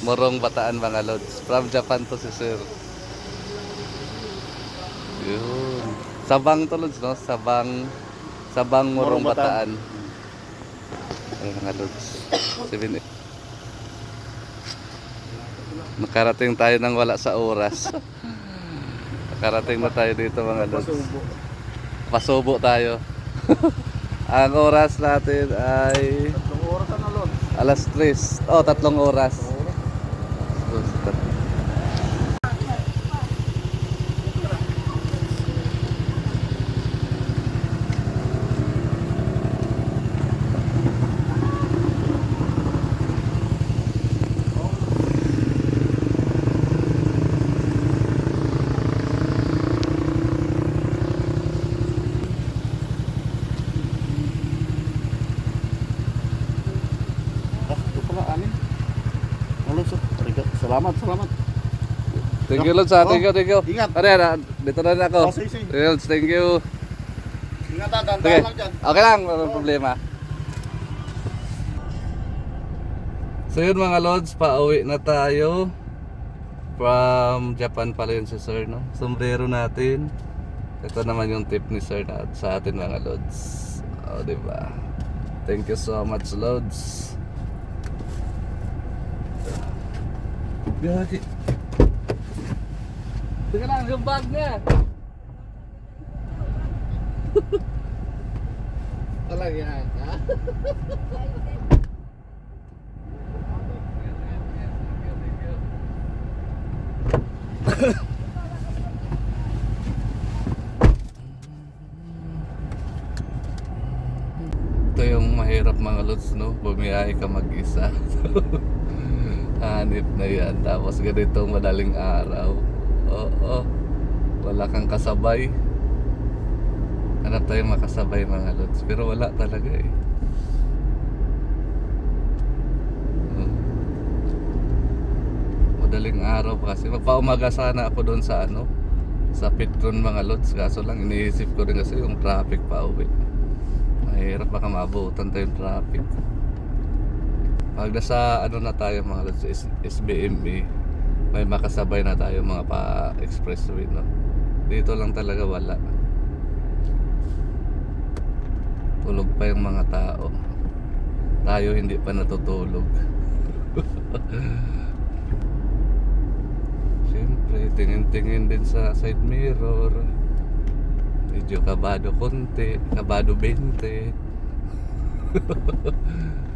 Morong Bataan mga lods. From Japan to si sir. Yun. Sabang to lods, no? Sabang, Sabang Morong, Morong Bataan. Bataan. Ay mga lods. 7 Nakarating tayo nang wala sa oras. Nakarating na tayo dito mga lods. Pasubo. Pasubo tayo. Ang oras natin ay Tatlong oras na lon. alas 3. Oh, tatlong oras. शकतात Ano, sir? Salamat, salamat. Thank you, Lods. ha. Thank you, thank you. Ingat. Ano yan? ah? Dito na rin ako. Oh, sige, sige. Lods, thank you. Ingat, ah, dandan lang dyan. Okay lang, walang problema. So yun mga Lods, pauwi na tayo. From Japan pala yun si Sir, no? Sombrero natin. Ito naman yung tip ni Sir na sa atin mga Lods. O, oh, diba? Thank you so much, Lods. Gagi. Teka lang, yung bag niya. Talaga yan, ha? Ito yung mahirap mga lods, no? Bumiyahe ka mag-isa. Hanip na yan. Tapos ganito madaling araw. Oo. Wala kang kasabay. Hanap tayong makasabay mga lods. Pero wala talaga eh. Oo. Madaling araw pa kasi. Magpaumaga sana ako doon sa ano. Sa Petron mga lods. Kaso lang iniisip ko rin kasi yung traffic pa uwi. Mahirap baka maabutan tayong traffic. Pag nasa ano na tayo mga lods, S- SBME, may makasabay na tayo mga pa expressway no. Dito lang talaga wala. Tulog pa yung mga tao. Tayo hindi pa natutulog. Siyempre, tingin-tingin din sa side mirror. Medyo kabado konti, kabado 20.